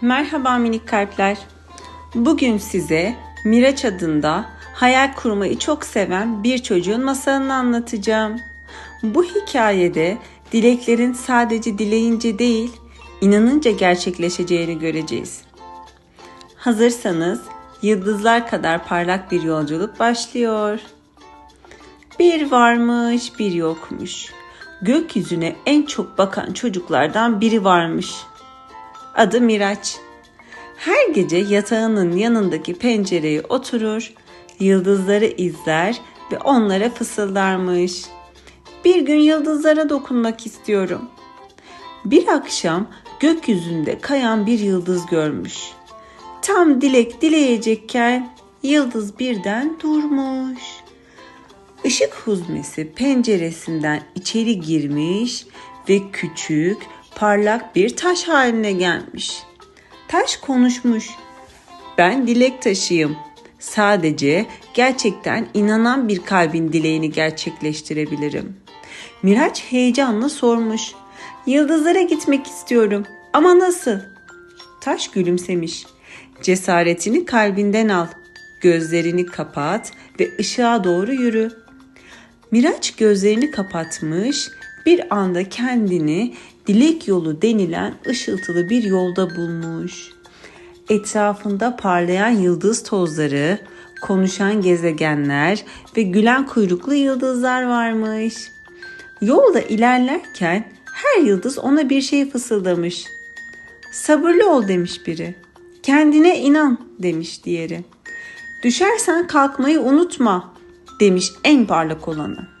Merhaba minik kalpler. Bugün size Miraç adında hayal kurmayı çok seven bir çocuğun masalını anlatacağım. Bu hikayede dileklerin sadece dileyince değil, inanınca gerçekleşeceğini göreceğiz. Hazırsanız yıldızlar kadar parlak bir yolculuk başlıyor. Bir varmış, bir yokmuş. Gökyüzüne en çok bakan çocuklardan biri varmış. Adı Miraç. Her gece yatağının yanındaki pencereye oturur, yıldızları izler ve onlara fısıldarmış. Bir gün yıldızlara dokunmak istiyorum. Bir akşam gökyüzünde kayan bir yıldız görmüş. Tam dilek dileyecekken yıldız birden durmuş. Işık huzmesi penceresinden içeri girmiş ve küçük, parlak bir taş haline gelmiş. Taş konuşmuş. Ben dilek taşıyım. Sadece gerçekten inanan bir kalbin dileğini gerçekleştirebilirim. Miraç heyecanla sormuş. Yıldızlara gitmek istiyorum ama nasıl? Taş gülümsemiş. Cesaretini kalbinden al. Gözlerini kapat ve ışığa doğru yürü. Miraç gözlerini kapatmış, bir anda kendini dilek yolu denilen ışıltılı bir yolda bulmuş. Etrafında parlayan yıldız tozları, konuşan gezegenler ve gülen kuyruklu yıldızlar varmış. Yolda ilerlerken her yıldız ona bir şey fısıldamış. Sabırlı ol demiş biri. Kendine inan demiş diğeri. Düşersen kalkmayı unutma demiş en parlak olanı.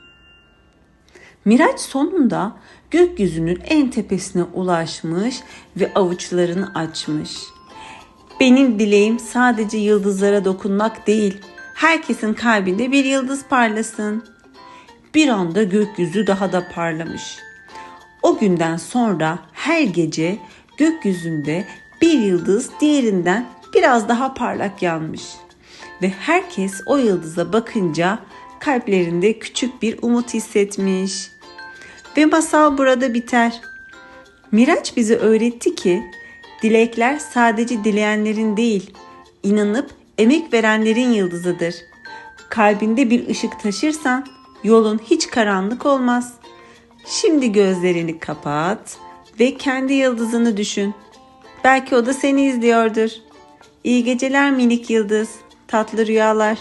Miraç sonunda gökyüzünün en tepesine ulaşmış ve avuçlarını açmış. Benim dileğim sadece yıldızlara dokunmak değil, herkesin kalbinde bir yıldız parlasın. Bir anda gökyüzü daha da parlamış. O günden sonra her gece gökyüzünde bir yıldız diğerinden biraz daha parlak yanmış ve herkes o yıldıza bakınca kalplerinde küçük bir umut hissetmiş. Ve masal burada biter. Miraç bize öğretti ki dilekler sadece dileyenlerin değil, inanıp emek verenlerin yıldızıdır. Kalbinde bir ışık taşırsan yolun hiç karanlık olmaz. Şimdi gözlerini kapat ve kendi yıldızını düşün. Belki o da seni izliyordur. İyi geceler minik yıldız, tatlı rüyalar.